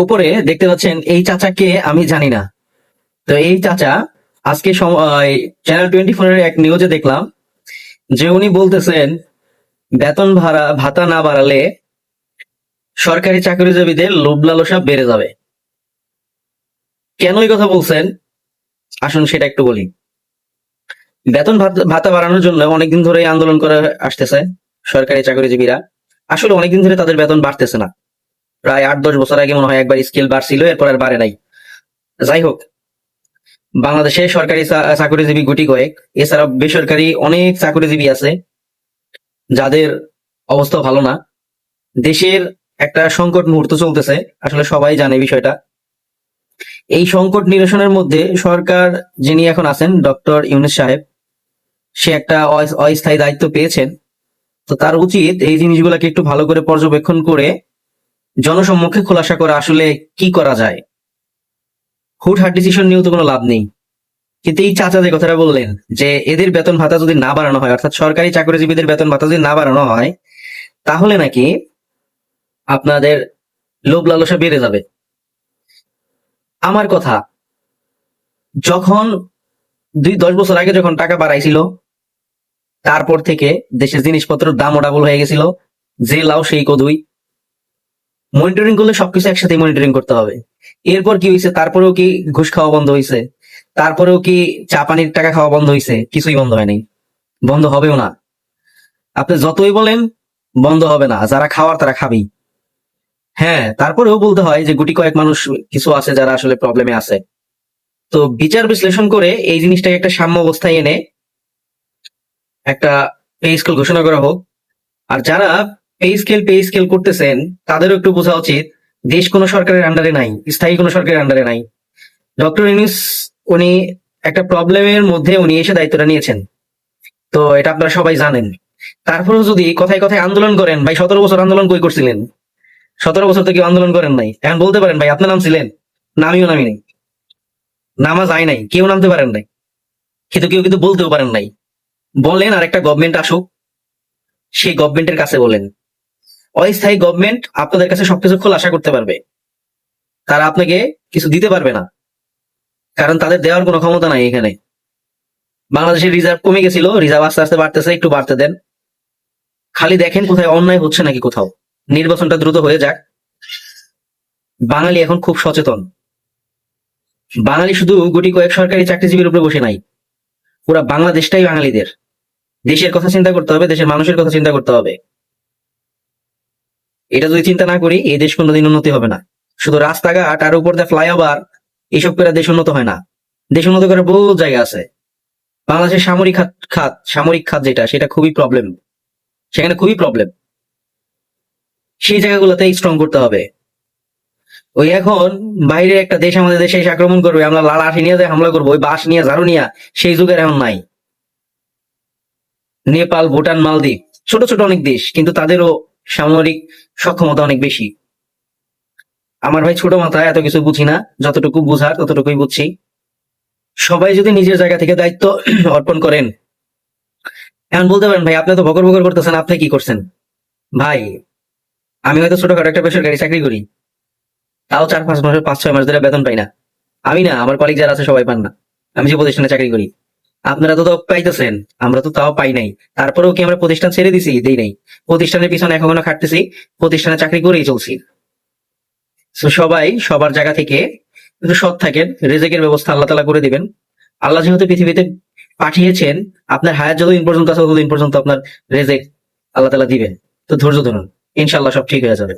উপরে দেখতে পাচ্ছেন, এই চাচাকে আমি জানি না। তো এই চাচা আজকে চ্যানেল টোয়েন্টি ফোর এর এক নিউজে দেখলাম যে উনি বলতেছেন, বেতন ভাড়া, ভাতা না বাড়ালে সরকারি চাকরিজীবীদের লোভ লালসা বেড়ে যাবে। কেন এই কথা বলছেন? আসুন সেটা একটু বলি। বেতন ভাত- ভাতা বাড়ানোর জন্য অনেকদিন ধরে আন্দোলন করে আসতেছে সরকারি চাকরিজীবীরা। আসলে অনেকদিন ধরে তাদের বেতন বাড়তেছে না। প্রায় আট, দশ বছর আগে মনে হয় একবার স্কেল বাড়ছিল, এরপর আর বাড়ে নাই। যাই হোক, বাংলাদেশে সরকারি চাকরিজীবী গুটি কয়েক এছাড়া বেসরকারি অনেক চাকরিজীবী আছে, যাদের অবস্থা ভালো না। দেশের একটা সংকট মুহূর্ত চলতেছে, আসলে সবাই জানে বিষয়টা। এই সংকট নিরসনের মধ্যে সরকার যিনি এখন আছেন, ডক্টর ইউনুস সাহেব, সে একটা অস্থায়ী দায়িত্ব পেয়েছেন। তো তার উচিত এই জিনিসগুলোকে একটু ভালো করে পর্যবেক্ষণ করে জনসম্মুখে খোলাসা করা আসলে কি করা যায়? হুটহাট ডিসিশন নিয়েও তো কোনো লাভ নেই। কিন্তু এই চাচা যে কথাটা বললেন, যে এদের বেতন ভাতা যদি না বাড়ানো হয়, অর্থাৎ সরকারি চাকরিজীবীদের বেতন ভাতা যদি না বাড়ানো হয়, তাহলে নাকি আপনাদের লোভ লালসা বেড়ে যাবে। আমার কথা, যখন দুই দশ বছর আগে যখন টাকা বাড়াইছিল, তারপর থেকে দেশের জিনিসপত্রের দামও ডাবল হয়ে গেছিল, যে লাও সেই কদুই। মনিটরিং করলে সবকিছু একসাথে মনিটরিং করতে হবে। এরপর কি হয়েছে? তারপরেও কি ঘুষ খাওয়া বন্ধ হয়েছে? তারপরেও কি চা পানির টাকা খাওয়া বন্ধ হয়েছে? কিছুই বন্ধ হয়নি। বন্ধ হবেও না। আপনি যতই বলেন, বন্ধ হবে না। যারা খাওয়ার, তারা খাবেই। হ্যাঁ তারপরেও বলতে হয় যে গুটি কয়েক মানুষ কিছু আছে যারা আসলে প্রবলেমে আছে। তো বিচার বিশ্লেষণ করে এই জিনিসটাকে একটা সাম্য অবস্থায় এনে একটা স্কেল ঘোষণা করা হোক। আর যারা পে স্কেল পে স্কেল করতেছেন, তাদেরও একটু বোঝা উচিত, দেশ কোনো সরকারের আন্ডারে নাই, স্থায়ী কোনো সরকারের আন্ডারে নাই। ডক্টর ইউনিস উনি একটা প্রবলেমের মধ্যে উনি এসে দায়িত্বটা নিয়েছেন। তো এটা আপনারা সবাই জানেন। তারপরেও যদি কথায় কথায় আন্দোলন করেন, ভাই সতেরো বছর আন্দোলন কই করছিলেন? সতেরো বছর তো কেউ আন্দোলন করেন নাই। এখন বলতে পারেন, ভাই আপনার নাম ছিলেন নামিও নামি নাই। নামা যায় নাই, কেউ নামতে পারেন নাই। কিন্তু কেউ কিন্তু বলতেও পারেন নাই। বলেন আর একটা গভর্নমেন্ট আসুক সেই গভর্নমেন্টের কাছে বলেন। অস্থায়ী গভর্নমেন্ট আপনাদের কাছে সবকিছু খোলাসা করতে পারবে। তারা আপনাকে কিছু দিতে পারবে না। কারণ তাদের দেওয়ার কোনো ক্ষমতা নাই এখানে। বাংলাদেশের রিজার্ভ কমে গেছিল রিজার্ভ আস্তে আস্তে বাড়তেছে, একটু বাড়তে দেন। খালি দেখেন কোথায় অন্যায় হচ্ছে নাকি কোথাও। নির্বাচনটা দ্রুত হয়ে যাক। বাঙালি এখন খুব সচেতন। বাঙালি শুধু গুটি কয়েক সরকারি চাকরিজীবীর উপরে বসে নাই। পুরা বাংলাদেশটাই বাঙালিদের। দেশের কথা চিন্তা করতে হবে, দেশের মানুষের কথা চিন্তা করতে হবে। এটা যদি চিন্তা না করি, এই দেশ কোনোদিন উন্নতি হবে না। শুধু রাস্তাঘাট আর উপর দিয়ে ফ্লাইওভার এইসব করে দেশ উন্নত হয় না। দেশ উন্নত করার বহু জায়গা আছে। বাংলাদেশের সামরিক খাত খাত, সামরিক খাত যেটা, সেটা খুবই প্রবলেম সেখানে খুবই প্রবলেম সেই জায়গাগুলোতে স্ট্রং করতে হবে। ওই এখন বাইরে একটা দেশ আমাদের দেশে এসে আক্রমণ করবে, আমরা লাঠি নিয়ে যায় হামলা করব, ওই বাস নিয়ে, ঝাড়ু নিয়ে, সেই যুগের এখন নাই। নেপাল, ভুটান, মালদ্বীপ, ছোট ছোট অনেক দেশ, কিন্তু তাদেরও সামরিক সক্ষমতা অনেক বেশি। আমার ভাই ছোট মাথায় এত কিছু বুঝি না, যতটুকু বুঝার ততটুকুই বুঝছি। সবাই যদি নিজের জায়গা থেকে দায়িত্ব অর্পণ করেন, এখন বলতে পারেন, ভাই, আপনি তো বকর বকর করতেছেন, আপনি কি করছেন? ভাই, আমি হয়তো ছোটখাটো একটা বেসরকারি চাকরি করি, তাও চার পাঁচ মাসের পাঁচ ছয় মাস ধরে বেতন পাই না। আমি না, আমার কলিগ যারা আছে সবাই পান না। আমি যে প্রতিষ্ঠানে চাকরি করি আপনারা তো পাইতেছেন, আমরা তো তাও পাই নাই। তারপরেও কি আমরা প্রতিষ্ঠান ছেড়ে দিছি? দেই নাই। প্রতিষ্ঠানের পিছনে এখনও খাটতেছি, প্রতিষ্ঠানে চাকরি করেই চলছি। তো সবাই সবার জায়গা থেকে একটু সৎ থাকেন, রেজেকের ব্যবস্থা আল্লাহ তালা করে দিবেন। আল্লাহ যেহেতু পৃথিবীতে পাঠিয়েছেন, আপনার হায়াত যতদিন পর্যন্ত আছে ততদিন পর্যন্ত আপনার রেজেক আল্লাহ তালা দিবেন। তো ধৈর্য ধরুন ইনশাল্লাহ সব ঠিক হয়ে যাবে।